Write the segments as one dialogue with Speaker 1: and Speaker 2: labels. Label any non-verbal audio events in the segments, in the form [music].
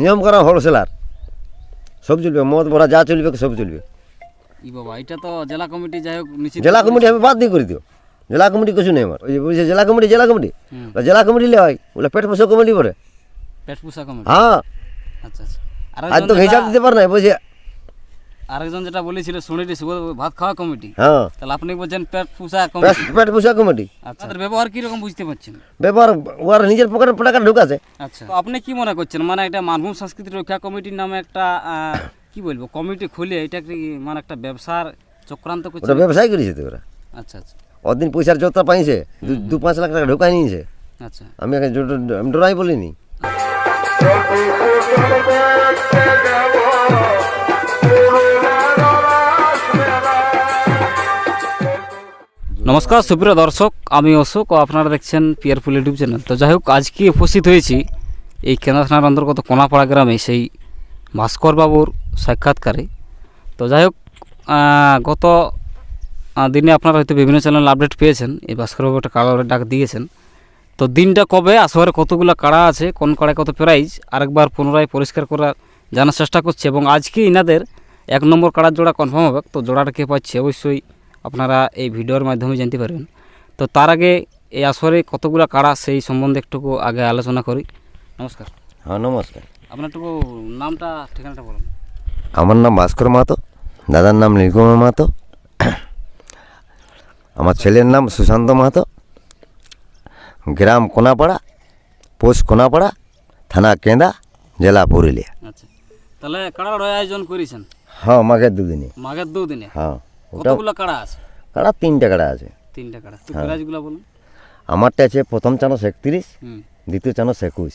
Speaker 1: নিয়ম করা হোলসেলার। সব চলবে মদ ভরা যা চলবে সব চলবে।
Speaker 2: ই বাবা এটা তো জেলা কমিটি যাই হোক নিশ্চিত
Speaker 1: জেলা কমিটি আমি বাদ দিয়ে করে দিও। জেলা কমিটি কিছু নেই আমার। ওই যে বলছে জেলা কমিটি জেলা কমিটি। জেলা কমিটি লে হয় বলে পেট পোষা কমিটি পরে
Speaker 2: পেট পোষা কমিটি?
Speaker 1: হ্যাঁ।
Speaker 2: আচ্ছা আচ্ছা।
Speaker 1: আজ তো হিসাব দিতে পারে না বলছে
Speaker 2: আরেকজন যেটা বলেছিল শুনেছি শুভ ভাত খাওয়া কমিটি।
Speaker 1: হ্যাঁ।
Speaker 2: তাহলে আপনি বলছেন পেট পোষা কমিটি।
Speaker 1: পেট পোষা কমিটি।
Speaker 2: আচ্ছা। ব্যবহার কীরকম বুঝতে পারছেন?
Speaker 1: ব্যাপার ওর নিজের পকেটে টাকা ঢুকাছে।
Speaker 2: আচ্ছা। তো আপনি কি মনে করছেন? মানে একটা মানভূম সংস্কৃতি রক্ষা কমিটির নামে একটা কি বলব কমিটি খুলে এটা কি মানে একটা ব্যবসার চক্রান্ত করছে?
Speaker 1: ওটা ব্যবসায় করেছে তো ওরা।
Speaker 2: আচ্ছা আচ্ছা।
Speaker 1: ওদিন পয়সার জোতা পাইছে দু- পাঁচ লাখ টাকা ঢুকাই নিয়েছে।
Speaker 2: আচ্ছা।
Speaker 1: আমি ডরাই বলিনি।
Speaker 2: নমস্কার, সুপ্রিয় দর্শক, আমি অশোক ও আপনারা দেখছেন পিয়ারফুল ইউটিউব চ্যানেল তো যাই হোক, আজকে উপস্থিত হয়েছি এই কেন্দ্র থানার অন্তর্গত কোনাপাড়া গ্রামে সেই ভাস্করবাবুর সাক্ষাৎকারে। তো যাই হোক গত দিনে আপনারা হয়তো বিভিন্ন চ্যানেল আপডেট পেয়েছেন, এই ভাস্কর বাবু একটা কালারের ডাক দিয়েছেন। তো দিনটা কবে, আসরে কতগুলো কাড়া আছে, কোন কাড়ায় কত প্রাইজ আরেকবার পুনরায় পরিষ্কার করার জানার চেষ্টা করছে এবং আজকে ইনাদের এক নম্বর কাড়ার জোড়া কনফার্ম হবে, তো জোড়াটা কে পাচ্ছে অবশ্যই আপনারা এই ভিডিওর মাধ্যমে জানতে পারবেন। তো তার আগে এই আসরে কতগুলো কাড়া সেই সম্বন্ধে একটুকু আগে আলোচনা করি। নমস্কার।
Speaker 1: হ্যাঁ নমস্কার।
Speaker 2: আপনার একটু নামটা ঠিকানাটা বলুন।
Speaker 1: আমার নাম ভাস্কর মাহাতো দাদার নাম নীলকুমার মাহাতো। আমার ছেলের নাম সুশান্ত মাহাতো। গ্রাম কোনাপাড়া পোস্ট কোনাপাড়া থানা কেন্দা জেলা পুরুলিয়া।
Speaker 2: আচ্ছা। তাহলে কাড়ার আয়োজন করেছেন?
Speaker 1: হ্যাঁ মাঘের দুদিনে।
Speaker 2: মাঘের দুদিনে?
Speaker 1: হ্যাঁ। ওটা
Speaker 2: কতগুলো কাড়া আছে?
Speaker 1: কাড়া তিনটা কাড়া আছে।
Speaker 2: তিনটা কাড়া। তো
Speaker 1: হ্যাঁ।
Speaker 2: বলুন
Speaker 1: আমারটা আছে প্রথম চানস একত্রিশ দ্বিতীয় চানস একুশ।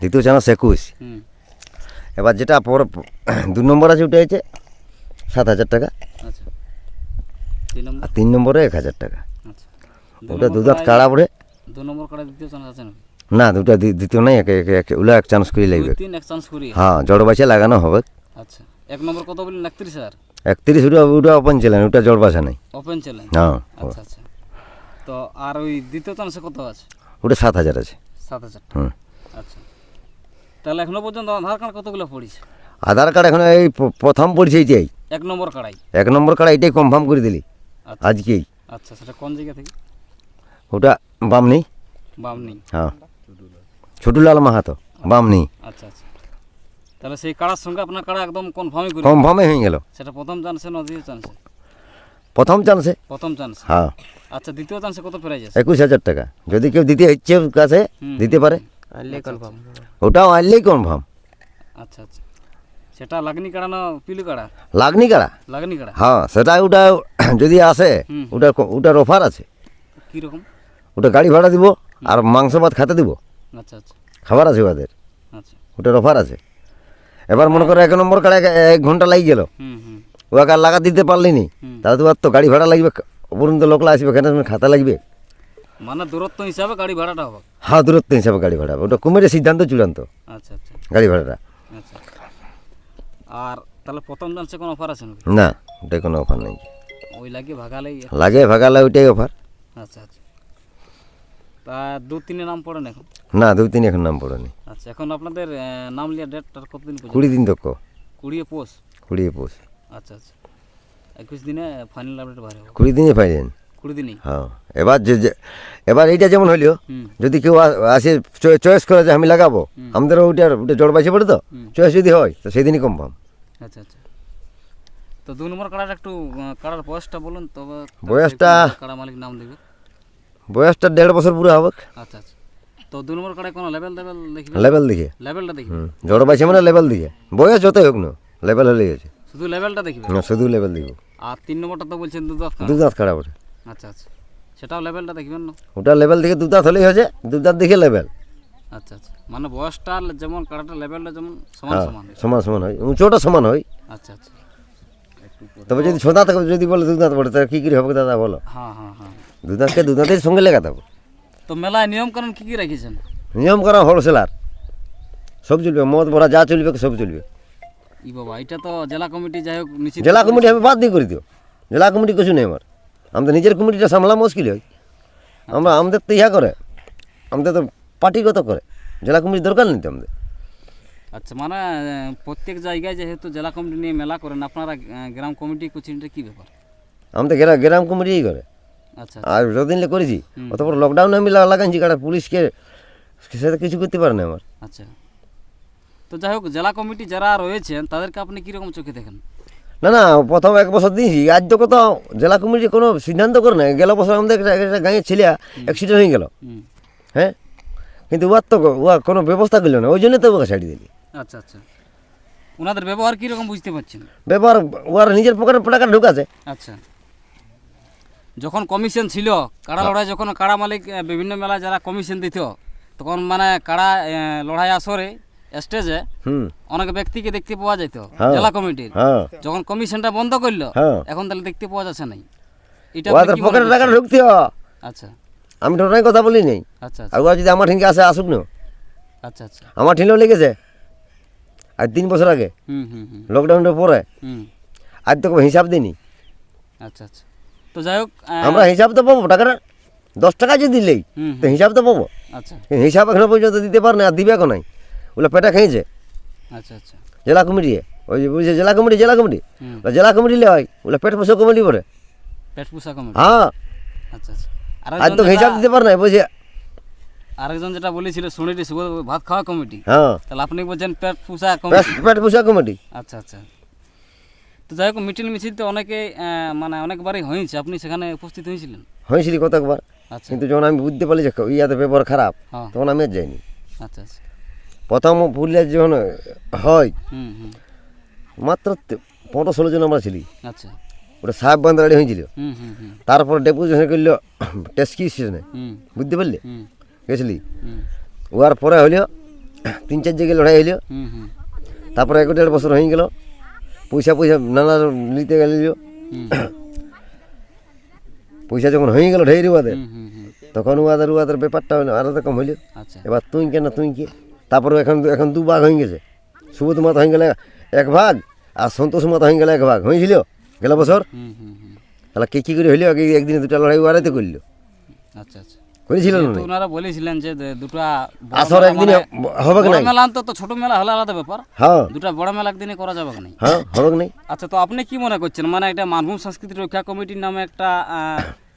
Speaker 1: দ্বিতীয় চানস একুশ। এবার যেটা পর দু নম্বর আছে ওটা হচ্ছে সাত হাজার টাকা।
Speaker 2: আচ্ছা।
Speaker 1: আর তিন নম্বরে এক হাজার টাকা।
Speaker 2: আচ্ছা।
Speaker 1: ওটা দু দাঁত কাড়া পড়ে।
Speaker 2: দু নম্বর কাড়া দ্বিতীয় চান্স আছে
Speaker 1: না দুটা দ্বিতীয় নাই এক এক এক ওলা এক চান্স করে লাগবে। হ্যাঁ জড় বাসে লাগানো হবে।
Speaker 2: আচ্ছা। এক নম্বর কত বললেন একত্রিশ হাজার?
Speaker 1: একত্রিশ ওটা ওটা ওপেন চ্যালেঞ্জ ওটা জড় বাসা নেই।
Speaker 2: ওপেন চ্যালেঞ্জ
Speaker 1: হ্যাঁ।
Speaker 2: আচ্ছা আচ্ছা। তো আর ওই দ্বিতীয় চান্সে কত আছে?
Speaker 1: ওটা সাত হাজার আছে।
Speaker 2: সাত হাজার
Speaker 1: হুম।
Speaker 2: আচ্ছা। তাহলে এখনও পর্যন্ত আধার কার্ড কতগুলো পড়িছে?
Speaker 1: আধার কার্ড এখন এই প্রথম পড়ছে এইটাই।
Speaker 2: এক নম্বর কাড়াই
Speaker 1: এক নম্বর কার্ড এইটাই কনফার্ম করে দিলি।
Speaker 2: আচ্ছা।
Speaker 1: আজকেই।
Speaker 2: আচ্ছা সেটা কোন জায়গা থেকে?
Speaker 1: ওটা বামনি।
Speaker 2: বামনি।
Speaker 1: হ্যাঁ। ছোটুলাল মাহাতো বামনি।
Speaker 2: আচ্ছা আচ্ছা। তাহলে সেই কাড়ার সঙ্গে আপনার কাড়া একদম কনফার্মই করি
Speaker 1: কনফার্মে হয়ে গেল।
Speaker 2: সেটা প্রথম চান্সে না দ্বিতীয় চান্সে
Speaker 1: প্রথম চান্সে
Speaker 2: প্রথম চান্স
Speaker 1: হ্যাঁ।
Speaker 2: আচ্ছা দ্বিতীয় চান্সে কত প্রাইজ আছে?
Speaker 1: একুশ হাজার টাকা। যদি কেউ দিতে ইচ্ছে কাছে দিতে পারে।
Speaker 2: কনফার্ম
Speaker 1: ওটাও আনলেই কনফার্ম
Speaker 2: আচ্ছা আচ্ছা। সেটা লাগনি কাড়া না পিলু কাড়া?
Speaker 1: লাগনি কাড়া?
Speaker 2: লাগনি কাড়া?
Speaker 1: হ্যাঁ সেটা ওটা [coughs] যদি আসে ওটা ওটার অফার আছে।
Speaker 2: কীরকম
Speaker 1: ওটা গাড়ি ভাড়া দিব আর মাংস ভাত খেতে দিব।
Speaker 2: আচ্ছা আচ্ছা।
Speaker 1: খাবার আছে ওদের।
Speaker 2: আচ্ছা।
Speaker 1: ওটার অফার আছে। এবার মনে করো এক নম্বর কাড়া এক- ঘণ্টা লাগি গেল। ওকে আর লাগা দিতে পারলি নি। তাহলে তো আর তো গাড়ি ভাড়া লাগবে উপরন্ত লোকলা আসবে কেন খাতা লাগবে।
Speaker 2: মানে দূরত্ব হিসাবে গাড়ি ভাড়াটা হবে?
Speaker 1: হ্যাঁ দূরত্ব হিসাবে গাড়ি ভাড়া ওটা কুমিরের সিদ্ধান্ত চূড়ান্ত।
Speaker 2: আচ্ছা আচ্ছা।
Speaker 1: গাড়ি ভাড়াটা।
Speaker 2: আচ্ছা। আর তাহলে প্রথম চান্সে কোনো অফার আছে
Speaker 1: না ওটাই কোনো অফার নেই।
Speaker 2: ওই
Speaker 1: লাগে ভাগালে ওইটাই অফার
Speaker 2: আচ্ছা আচ্ছা। তা দু তিনে নাম পড়েন এখন?
Speaker 1: না দু তিন এখন নাম পড়েনি।
Speaker 2: আচ্ছা এখন আপনাদের নাম লিয়া ডেটটা কতদিন পর্যন্ত?
Speaker 1: কুড়ি দিন তো
Speaker 2: কুড়িয়ে পোষ
Speaker 1: কুড়ি পোষ
Speaker 2: আচ্ছা আচ্ছা। একুশ দিনে ফাইনাল আপডেট বাইরে হবে।
Speaker 1: কুড়ি দিনে পাইলেন
Speaker 2: কুড়ি দিনই?
Speaker 1: হ্যাঁ এবার যে এবার এইটা যেমন হইল যদি কেউ আসে চয়েস করে যে আমি লাগাবো আমাদের ওইটার ওইটা জড় বাসে পড়ে তো চয়েস যদি হয় তো সেদিনই কনফার্ম
Speaker 2: আচ্ছা আচ্ছা। তো দু নম্বর কাড়াটা একটু কাড়ার বয়সটা বলুন তবে
Speaker 1: বয়সটা-
Speaker 2: কাড়া মালিক নাম দেবে?
Speaker 1: বয়সটা দেড় বছর পুরো হবে
Speaker 2: আচ্ছা আচ্ছা। তো দু নম্বর কাড়ায় কোনো লেভেল লেভেল দেখবে?
Speaker 1: লেভেল দিকে
Speaker 2: লেভেলটা দেখবে
Speaker 1: হুম জড় বাসে মানে লেভেল দিকে বয়স যতই হোক না লেভেল হলেই আছে।
Speaker 2: শুধু লেভেলটা দেখবে?
Speaker 1: না, শুধু লেভেল দিব
Speaker 2: আর তিন নম্বরটা তো বলছেন দু দাঁত কাড়া।
Speaker 1: দু দাঁত খারাপ ওটা
Speaker 2: আচ্ছা আচ্ছা। সেটাও লেভেলটা দেখবেন না?
Speaker 1: ওটা লেভেল দিকে দু দাঁত হলেই হয়েছে দু দাঁত দিকে লেভেল
Speaker 2: আচ্ছা আচ্ছা। মানে বয়সটা যেমন কাড়াটা লেভেলটা যেমন সমান
Speaker 1: হ্যাঁ
Speaker 2: সমান।
Speaker 1: সমান সমান হয়। উঁচুটা সমান হয়।
Speaker 2: আচ্ছা আচ্ছা।
Speaker 1: তবে যদি ছ যদি বলে দু দাঁত পড়ে তাহলে কী কী হবে দাদা বলো?
Speaker 2: হ্যাঁ হ্যাঁ হ্যাঁ।
Speaker 1: দু দাঁতকে দু দাঁতের সঙ্গে লেখাতে হবে
Speaker 2: তো মেলায় নিয়ম কানুন কী কী রেখেছেন?
Speaker 1: নিয়ম করা হোলসেলার। সব চলবে মদ ভরা যা চলবে সব চলবে।
Speaker 2: ই বাবা এটা তো জেলা কমিটি যাই হোক নিশ্চিত
Speaker 1: জেলা কমিটি আমি বাদ দিয়ে করে দিও। জেলা কমিটি কিছু নেই আমার। আমাদের নিজের কমিটিটা সামলা মুশকিল হয়। আমরা আমাদের তো ইহা করে। আমাদের তো পার্টিগত করে। জেলা কমিটি দরকার নেই তো আমাদের।
Speaker 2: আচ্ছা মানে প্রত্যেক জায়গায় যেহেতু জেলা কমিটি নিয়ে মেলা করেন আপনারা গ্রাম কমিটি কোচিংটা কি ব্যাপার?
Speaker 1: আমি তো গ্রাম গ্রাম কমিটিই করে। আর যতদিন লে করেছি অত বড় লকডাউনে আমি লাগা- লাগাইছি কাটা পুলিশকে সে তো কিছু করতে পারে না আমার।
Speaker 2: আচ্ছা। তো যাই হোক জেলা কমিটি যারা রয়েছেন তাদেরকে আপনি কীরকম চোখে দেখেন?
Speaker 1: না না প্রথম এক বছর দিয়েছি আজ তো কোথাও জেলা কমিটি কোনো সিদ্ধান্ত করে না গেল বছর আমাদের একটা গাঁয়ের ছেলে অ্যাক্সিডেন্ট হয়ে গেল। হ্যাঁ? কিন্তু উয়ার তো উয়া কোনো ব্যবস্থা করল না ওই জন্য তো ওকে ছাড়িয়ে দিলি।
Speaker 2: আচ্ছা আচ্ছা। ওনাদের ব্যবহার কীরকম বুঝতে পারছেন?
Speaker 1: ব্যাপার ওর নিজের পকেটে টাকা ঢুকাছে।
Speaker 2: আচ্ছা। যখন কমিশন ছিল কাড়া লড়াই যখন কাড়া মালিক বিভিন্ন মেলায় যারা কমিশন দিত তখন মানে কাড়া লড়াই আসরে স্টেজে
Speaker 1: হুম।
Speaker 2: অনেক ব্যক্তিকে দেখতে পাওয়া যেত
Speaker 1: হ্যাঁ।
Speaker 2: জেলা কমিটির।
Speaker 1: হ্যাঁ।
Speaker 2: যখন কমিশনটা বন্ধ করল
Speaker 1: হ্যাঁ।
Speaker 2: এখন তাহলে দেখতে পাওয়া যাচ্ছে নাই। এটা
Speaker 1: পকেটে টাকা ঢুকতে
Speaker 2: আচ্ছা।
Speaker 1: আমি টোটাই কথা বলি নেই
Speaker 2: আচ্ছা।
Speaker 1: আর যদি আমার ঠিনকে আসে আসুক না।
Speaker 2: আচ্ছা আচ্ছা।
Speaker 1: আমার ঠিনও লেগেছে। আর তিন বছর আগে।
Speaker 2: হুম হুম হুম।
Speaker 1: লকডাউনের পরে।
Speaker 2: হুম।
Speaker 1: আজ তো হিসাব দিইনি
Speaker 2: আচ্ছা আচ্ছা। তো যাই হোক
Speaker 1: আমরা হিসাব তো পাবো টাকাটা দশ টাকা যদি দিলেই তো হিসাব তো পাবো।
Speaker 2: আচ্ছা।
Speaker 1: হিসাব এখনও পর্যন্ত দিতে পারে না আর দিবে এখন নাই? ওগুলো পেটা খেয়েছে।
Speaker 2: আচ্ছা আচ্ছা।
Speaker 1: জেলা কমিটি ওই যে বুঝছে জেলা কমিটি জেলা কমিটি। জেলা কমিটি হয় ওগুলো পেট পোষা কমিটি করে
Speaker 2: পেট পোষা কমিটি?
Speaker 1: হ্যাঁ।
Speaker 2: আচ্ছা আচ্ছা।
Speaker 1: আজ তো হিসাব দিতে পারে না বুঝে
Speaker 2: আরেকজন যেটা বলেছিল শুভ ভাত খাওয়া কমিটি।
Speaker 1: হ্যাঁ।
Speaker 2: তাহলে আপনি বলছেন পেট পোষা কমিটি।
Speaker 1: পেট পোষা কমিটি।
Speaker 2: আচ্ছা আচ্ছা। তো যাই হোক মিটিল মিছিল তো অনেকে মানে অনেকবারই হয়েছে। আপনি সেখানে উপস্থিত হয়েছিলেন?
Speaker 1: হয়েছিল কতকবার?
Speaker 2: আচ্ছা।
Speaker 1: কিন্তু যখন আমি বুঝতে পারলি যে ইয়াতে ব্যবহার খারাপ
Speaker 2: হ্যাঁ।
Speaker 1: তখন আমি আর যাইনি।
Speaker 2: আচ্ছা আচ্ছা।
Speaker 1: প্রথম পুরুলিয়া যখন হয় মাত্র পনেরো ষোলো জন আমরা ছিলি।
Speaker 2: আচ্ছা।
Speaker 1: ওটা সাহেব বান্দাড়ি হয়েছিল। তারপর ডেপুটেশন করল টেস্কি স্টেশনে বুঝতে পারলি? গেছিলি। ওয়ার পরে হইল তিন চার জায়গায় লড়াই হইল। তারপরে এক দেড় বছর হয়ে গেল। পয়সা পয়সা নানা নিতে গেল [coughs] পয়সা যখন হয়ে গেল ঢের উয়াদের তখন উয়াদের উয়াদের ব্যাপারটা আরও রকম হইল।
Speaker 2: আচ্ছা।
Speaker 1: এবার তুই কেন তুই কে? তারপরে এখন এখন দু ভাগ হয়ে গেছে। সুবোধ মাথা হয়ে গেলে এক ভাগ আর সন্তোষ মাথা হয়ে গেলে এক ভাগ। হয়েছিল গেল বছর? তাহলে কে কী করে হইল? একদিনে দুটা লড়াই ওয়ারাইতে করল।
Speaker 2: আচ্ছা আচ্ছা।
Speaker 1: না
Speaker 2: ওনারা বলেছিলেন যে দুটা
Speaker 1: আসর
Speaker 2: মানে-
Speaker 1: হবে কি
Speaker 2: বড় মেলা অন্তত ছোট মেলা হলে আলাদা ব্যাপার।
Speaker 1: হ্যাঁ।
Speaker 2: দুটা বড় মেলা একদিনে করা যাবে কি নাই?
Speaker 1: হ্যাঁ হবে কি নাই?
Speaker 2: আচ্ছা তো আপনি কি মনে করছেন? মানে একটা মানভূম সংস্কৃতি রক্ষা কমিটির নামে একটা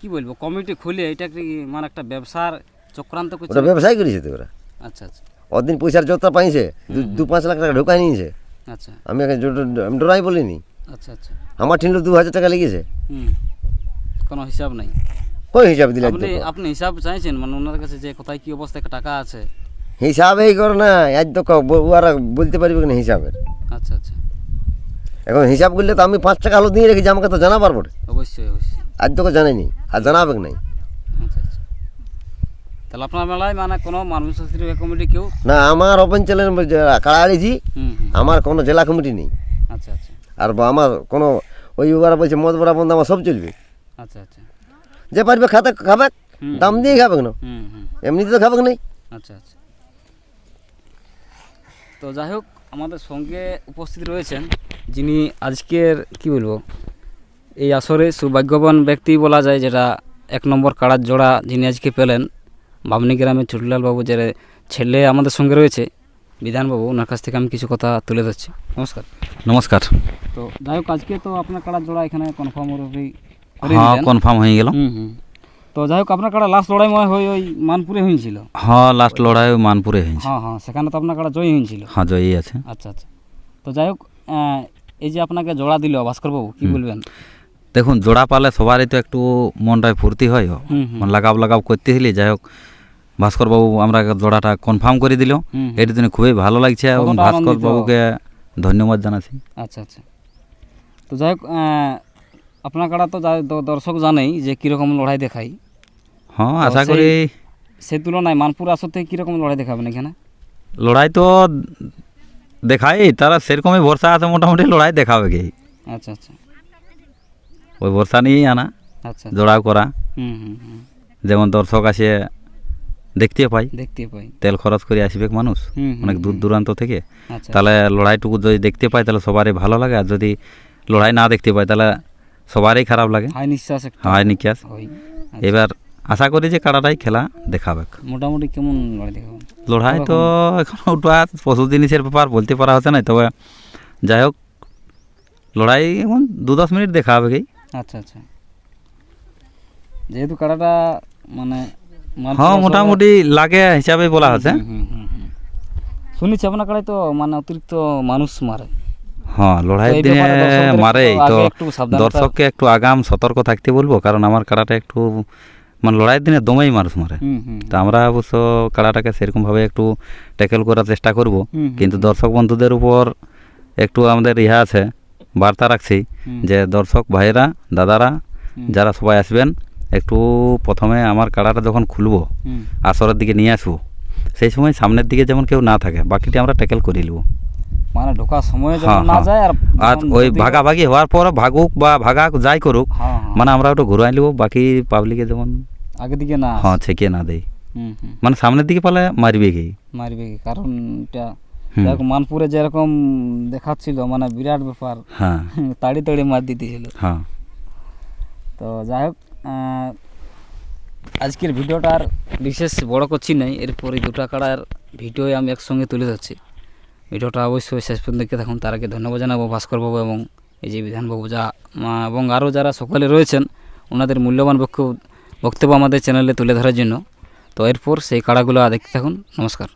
Speaker 2: কি বলব কমিটি খুলে এটা কি মানে একটা ব্যবসার চক্রান্ত করছে?
Speaker 1: ওটা ব্যবসায় করেছে তো ওরা।
Speaker 2: আচ্ছা আচ্ছা।
Speaker 1: পয়সার যত পাইছে দু- পাঁচ লাখ টাকা ঢোকাই নিয়েছে।
Speaker 2: আচ্ছা।
Speaker 1: আমি ডরাই বলিনি।
Speaker 2: আচ্ছা আচ্ছা।
Speaker 1: আমার ঠিনলো দু হাজার টাকা লেগেছে।
Speaker 2: কোনো হিসাব নাই।
Speaker 1: কই হিসাব দিলে
Speaker 2: আপনি আপনি হিসাব চাইছেন মানে ওনাদের কাছে যে কোথায় কি অবস্থায় টাকা আছে।
Speaker 1: হিসাবেই কর না আজ তো ওরা বলতে পারবে না হিসাবের?
Speaker 2: আচ্ছা আচ্ছা।
Speaker 1: এখন হিসাব করলে তো আমি পাঁচ টাকা হলো দিয়ে রেখেছি আমাকে তো জানা পারব।
Speaker 2: অবশ্যই অবশ্যই।
Speaker 1: আজ তোকে জানাইনি আর জানাবে নাই?
Speaker 2: আচ্ছা আচ্ছা। তাহলে আপনার মেলায় মানে কোনো সংস্কৃতি কমিটি কেউ?
Speaker 1: না আমার কাড়াড়িছি
Speaker 2: হুম হুম।
Speaker 1: আমার কোনো জেলা কমিটি নেই।
Speaker 2: আচ্ছা আচ্ছা।
Speaker 1: আর আমার কোনো ওই ওরা বলছে মদ বড়া বন্ধ আমার সব চলবে।
Speaker 2: আচ্ছা আচ্ছা।
Speaker 1: যে পারবে খাতে খাবে দাম দিয়ে খাবে না। এমনিতে তো খাবে নাই।
Speaker 2: আচ্ছা আচ্ছা। তো যাই হোক আমাদের সঙ্গে উপস্থিত রয়েছেন যিনি আজকের কি বলব এই আসরে সৌভাগ্যবান ব্যক্তি বলা যায় যেটা এক নম্বর কাড়ার জোড়া যিনি আজকে পেলেন বামনি গ্রামের ছোটলাল বাবু যে ছেলে আমাদের সঙ্গে রয়েছে বিধানবাবু ওনার কাছ থেকে আমি কিছু কথা তুলে ধরছি। নমস্কার।
Speaker 3: নমস্কার।
Speaker 2: তো যাই হোক আজকে তো আপনার কাড়ার জোড়া এখানে কনফার্ম করে
Speaker 3: হ্যাঁ কনফার্ম হয়ে গেল।
Speaker 2: তো যাই হোক আপনার কাড়া লাস্ট লড়াই মনে হয় ওই মানপুরে হয়েছিল
Speaker 3: হ্যাঁ লাস্ট লড়াই ওই মানপুরে হয়েছে
Speaker 2: হ্যাঁ হ্যাঁ সেখানে তো আপনার কাড়া জয়ী হয়েছিল
Speaker 3: হ্যাঁ জয়ী আছে।
Speaker 2: আচ্ছা আচ্ছা। তো যাই হোক এই যে আপনাকে জোড়া দিল ভাস্করবাবু কি বলবেন?
Speaker 3: দেখুন জোড়া পালে সবারই তো একটু মনটায় ফুর্তি হয়। মানে লাগাব লাগাব করতে হলে যাই হোক ভাস্করবাবু আমরা জোড়াটা কনফার্ম করে দিল। এটির জন্য খুবই ভালো লাগছে এবং ভাস্করবাবুকে ধন্যবাদ জানাচ্ছি।
Speaker 2: আচ্ছা আচ্ছা। তো যাই হোক আপনার কাড়া তো দর্শক জানেই যে কীরকম লড়াই দেখাই।
Speaker 3: হ্যাঁ আশা করি
Speaker 2: সেই তুলনায় মানপুর আসতে কীরকম লড়াই দেখাবেন এখানে?
Speaker 3: লড়াই তো দেখাই তারা সেরকমই ভরসা আছে মোটামুটি লড়াই দেখাবে কি।
Speaker 2: আচ্ছা আচ্ছা।
Speaker 3: ওই ভরসা নিয়েই আনা
Speaker 2: আচ্ছা।
Speaker 3: জোড়াও করা।
Speaker 2: হুম হুম হুম।
Speaker 3: যেমন দর্শক আসে দেখতে পাই।
Speaker 2: দেখতে পাই।
Speaker 3: তেল খরচ করে আসবে মানুষ অনেক দূর দূরান্ত থেকে।
Speaker 2: আচ্ছা
Speaker 3: তাহলে লড়াইটুকু যদি দেখতে পাই তাহলে সবারই ভালো লাগে। আর যদি লড়াই না দেখতে পাই তাহলে সবারই খারাপ লাগে।
Speaker 2: হাই নিঃশ্বাস
Speaker 3: হাই নিকাশ
Speaker 2: হয়
Speaker 3: এবার আশা করি যে কাড়াটাই খেলা দেখাবে।
Speaker 2: মোটামুটি কেমন লড়াই দেখাবেন
Speaker 3: লড়াই তো এখন ওটা পশু জিনিসের ব্যাপার বলতে পারা হচ্ছে না তবে যাই হোক লড়াই এখন দু দশ মিনিট দেখা হবে কি?
Speaker 2: আচ্ছা আচ্ছা। যেহেতু কাড়াটা মানে
Speaker 3: হ্যাঁ মোটামুটি লাগে হিসাবে বলা হচ্ছে।
Speaker 2: শুনেছি আপনার কাড়ায় তো মানে অতিরিক্ত মানুষ মারে।
Speaker 3: হ্যাঁ লড়াই
Speaker 2: তো
Speaker 3: দিনে মারে তো দর্শককে একটু আগাম সতর্ক থাকতে বলব কারণ আমার কাড়াটা একটু মানে লড়াইয়ের দিনে দমেই মানুষ মারে। তা আমরা অবশ্য কাড়াটাকে সেরকমভাবে একটু ট্যাকেল করার চেষ্টা করব। কিন্তু দর্শক বন্ধুদের উপর একটু আমাদের ইহা আছে বার্তা রাখছি যে দর্শক ভাইয়েরা দাদারা যারা সবাই আসবেন একটু প্রথমে আমার কাড়াটা যখন খুলবো আসরের দিকে নিয়ে আসব সেই সময় সামনের দিকে যেমন কেউ না থাকে বাকিটি আমরা ট্যাকেল করে নেব।
Speaker 2: মানে ঢোকার সময়
Speaker 3: হ্যাঁ,
Speaker 2: যখন না
Speaker 3: হ্যাঁ।
Speaker 2: যায় আর
Speaker 3: আর ওই ভাগাভাগি হওয়ার পর ভাগুক বা ভাগা যাই করুক
Speaker 2: হ্যাঁ।
Speaker 3: মানে আমরা একটু ঘুরাই নেব বাকি পাবলিকে যেমন
Speaker 2: আগে দিকে না
Speaker 3: হ্যাঁ ছেঁকিয়ে না দেয় মানে সামনের দিকে পালে মারবে কি
Speaker 2: মারবে কি? কারণ এটা। দেখো মানপুরে যেরকম দেখাচ্ছিল মানে বিরাট ব্যাপার
Speaker 3: হ্যাঁ [laughs]
Speaker 2: তাড়ি তাড়ি মার দিতেছিল
Speaker 3: হ্যাঁ
Speaker 2: তো যাই হোক আজকের ভিডিওটা আর বিশেষ বড় করছি নাই এরপরে দুটো কাড়ার ভিডিও আমি একসঙ্গে তুলে ধরছি ভিডিওটা অবশ্যই শেষ পর্যন্ত দেখতে থাকুন। তার আগে ধন্যবাদ জানাব ভাস্করবাবু এবং এই যে বিধানবাবু যা এবং আরও যারা সকলে রয়েছেন, ওনাদের মূল্যবান বক্তব্য বক্তব্য আমাদের চ্যানেলে তুলে ধরার জন্য। তো এরপর সেই কাড়াগুলো দেখতে থাকুন। নমস্কার।